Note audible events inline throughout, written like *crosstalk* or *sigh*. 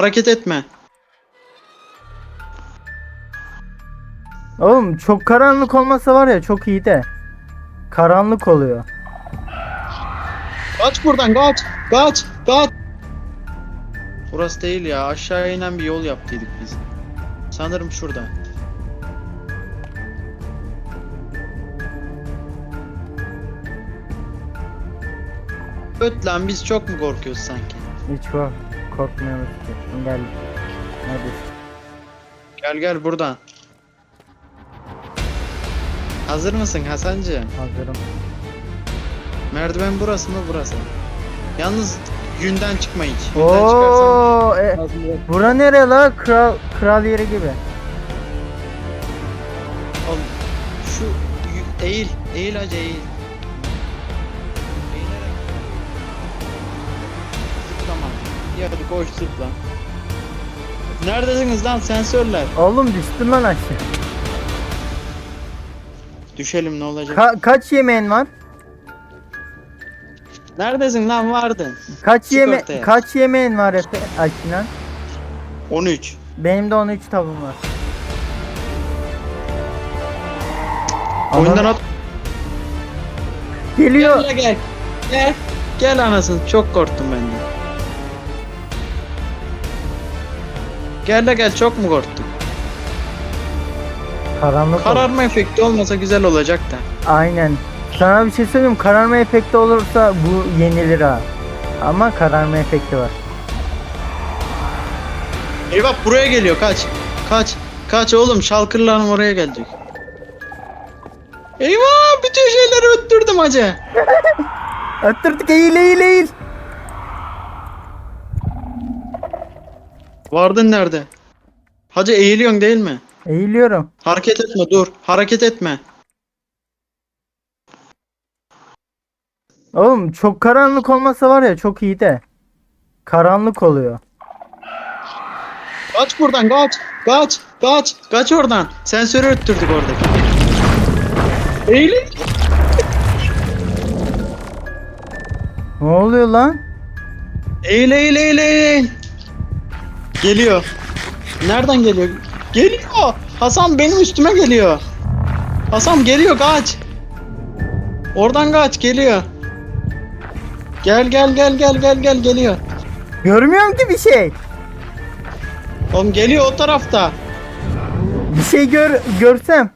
Hareket etme. Oğlum çok karanlık olmasa var ya çok iyi de. Karanlık oluyor. Kaç buradan kaç. Kaç. Kaç. Burası değil ya. Aşağıya inen bir yol yaptıydık biz. Sanırım şurada. Öt lan biz çok mu korkuyoruz sanki? Hiç kork korkmuyoruz ki. Gel. Neredesin? Gel gel buradan. Hazır mısın Hasancı? Hazırım. Merdiven burası mı burası? Yalnız yünden çıkma hiç. Çıkarsan Oo, e, bura nere la? Kral kral yeri gibi. Oğlum şu eğil, eğil hacı eğil. İyi hadi koş zıpla. Neredesiniz lan sensörler? Oğlum düştüm lan aşağı. Düşelim ne olacak? Ka- kaç yemeğin var? Neredesin lan vardın? Kaç Çık yeme ortaya. kaç yemeğin var Efe? Ay Sinan. 13. Benim de 13 tavuğum var. Oyundan at. Geliyor. Gel gel. Gel. Gel anasını çok korktum ben de. Gel de gel çok mu korktun? Karanlık. oldu. Kararma efekti olmasa güzel olacak da. Aynen. Sana bir şey söyleyeyim mi? kararma efekti olursa bu yenilir ha. Ama kararma efekti var. Eyvah buraya geliyor kaç. Kaç. Kaç oğlum şalkırlarım oraya gelecek. Eyvah bütün şeyleri öttürdüm hacı. *laughs* Attırdık eğil eğil eğil. Vardın nerede? Hacı eğiliyorsun değil mi? Eğiliyorum. Hareket etme dur. Hareket etme. Oğlum çok karanlık olmasa var ya çok iyi de. Karanlık oluyor. Kaç buradan kaç. Kaç. Kaç. Kaç oradan. Sensörü öttürdük oradaki. Eğilin. Ne oluyor lan? Eğil eğil eğil eğil. Geliyor. Nereden geliyor? Geliyor. Hasan benim üstüme geliyor. Hasan geliyor kaç. Oradan kaç geliyor. Gel gel gel gel gel gel geliyor. Görmüyorum ki bir şey. Oğlum geliyor o tarafta. Bir şey gör görsem.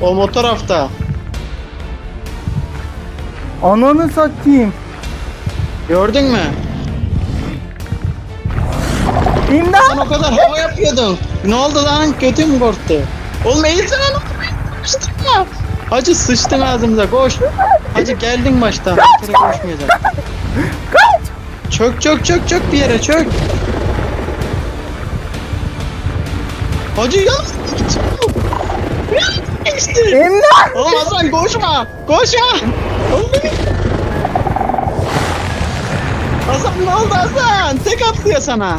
Oğlum o tarafta. Ananı satayım. Gördün mü? İmdat. Sen o kadar hava yapıyordun. Ne oldu lan? Kötü mü korktu? Oğlum eğilsene lan. Sıçtın Hacı sıçtın ağzımıza koş. Hacı geldin baştan. Bir kere koşmayacak. Kaç. Çök çök çök çök bir yere çök. Hacı ya. İşte. İmdat. Oğlum Hasan koşma. Koşma. Oğlum beni. Hasan ne oldu Hasan? Tek atlıyor sana.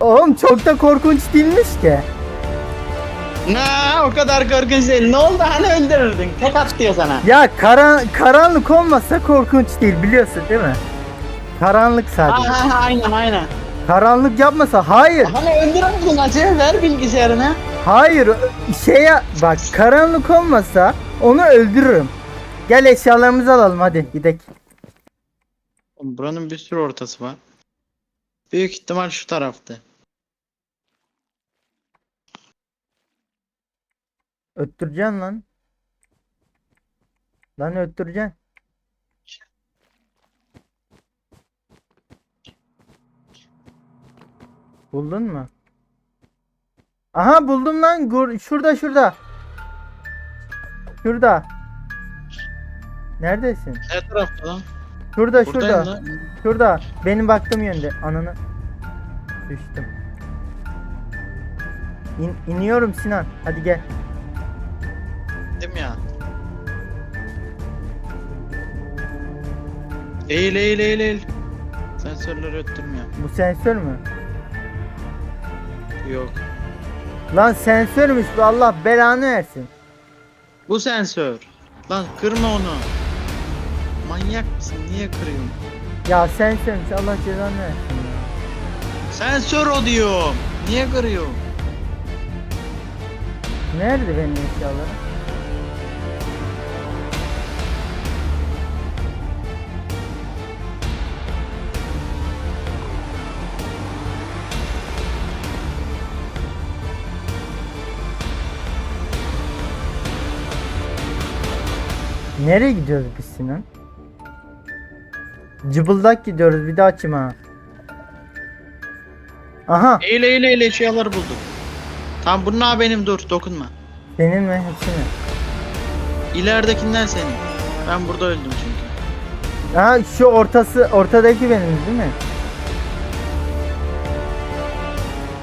Oğlum çok da korkunç değilmiş ki. Ne o kadar korkunç değil. Ne oldu hani öldürürdün? Tek atlıyor sana. Ya karan karanlık olmasa korkunç değil biliyorsun değil mi? Karanlık sadece. Ha, ha, aynen aynen. Karanlık yapmasa hayır. Hani öldüremedin acı ver bilgisayarını. Hayır şeye bak karanlık olmasa onu öldürürüm. Gel eşyalarımızı alalım hadi gidelim. Buranın bir sürü ortası var. Büyük ihtimal şu tarafta. Öttüreceksin lan. Lan öttüreceksin. Buldun mu? Aha buldum lan. Gur- Şurada şurada. Şurada. Neredesin? Ne tarafta lan? Şurada Buradayım şurada. lan. Şurada. Benim baktığım yönde. Ananı. Düştüm. İn, iniyorum Sinan. Hadi gel. Değil mi ya? Eğil eğil eğil eğil. Sensörleri öttürmüyor. Bu sensör mü? Yok. Lan sensörmüş bu Allah belanı versin. Bu sensör. Lan kırma onu. Manyak mısın? Niye kırıyorsun? Ya sen sevmiş Allah cezanı versin ya. Sensör o diyorum. Niye kırıyor? Nerede benim eşyalarım? Nereye gidiyoruz biz Sinan? Cıbıldak gidiyoruz bir daha açayım ha. Aha Eyle eyle eyle eşyaları bulduk. Tamam bunlar benim dur dokunma. senin mi hepsi mi? İleridekinden senin. Ben burada öldüm çünkü. Ha şu ortası ortadaki benim değil mi?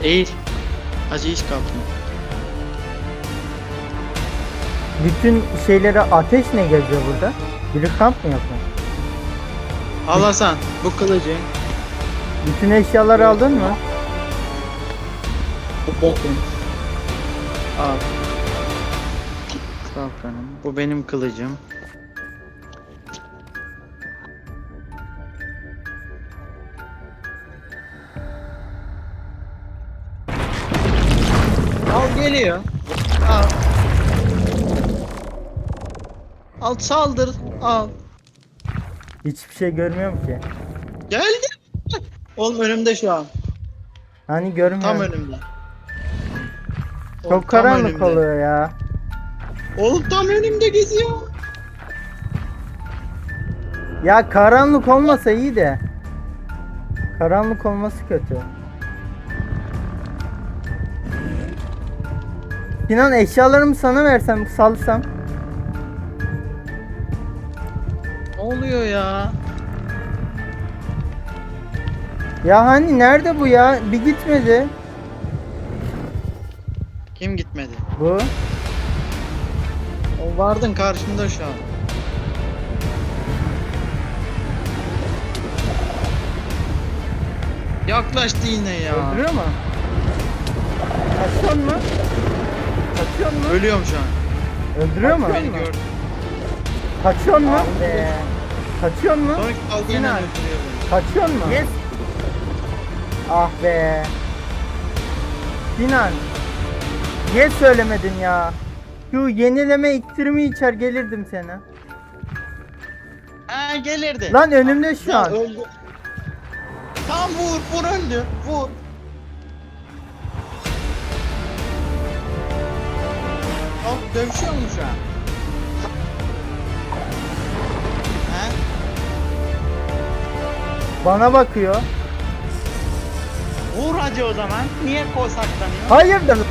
Eğil. Hacı hiç kalktım. Bütün şeylere ateş ne geziyor burada? Biri kamp mı yapıyor? Al Hasan bu kılıcı. Bütün eşyaları aldın mı? Bu bokun. Al. Kalkanım. Bu benim kılıcım. Al geliyor. Al. Al saldır. Al. Hiçbir şey görmüyorum ki. Geldi. Oğlum önümde şu an. Hani görmüyorum. Tam önümde. Oğlum, Çok tam karanlık önümde. oluyor ya. Oğlum tam önümde geziyor. Ya karanlık olmasa iyi de. Karanlık olması kötü. Sinan eşyalarımı sana versem salsam. Oluyor ya? Ya hani nerede bu ya? Bir gitmedi. Kim gitmedi? Bu. O vardın karşımda şu an. Yaklaştı yine ya. Öldürüyor mu? Kaçıyor mu? Kaçıyor mu? Ölüyorum şu an. Öldürüyor mu? Beni gördü. Kaçıyor mu? Be. Kaçıyor mu? Sonraki öldürüyor beni. Kaçıyor mu? Yes. Ah be. Sinan. Niye söylemedin ya? Şu yenileme iktirimi içer gelirdim sana. Ha gelirdi. Lan önümde şu an. öldü. Tam vur, vur öldü. Vur. Bak dövüşüyor mu şu an? Bana bakıyor. Vur hadi o zaman. Niye ko saklanıyor? Hayırdır?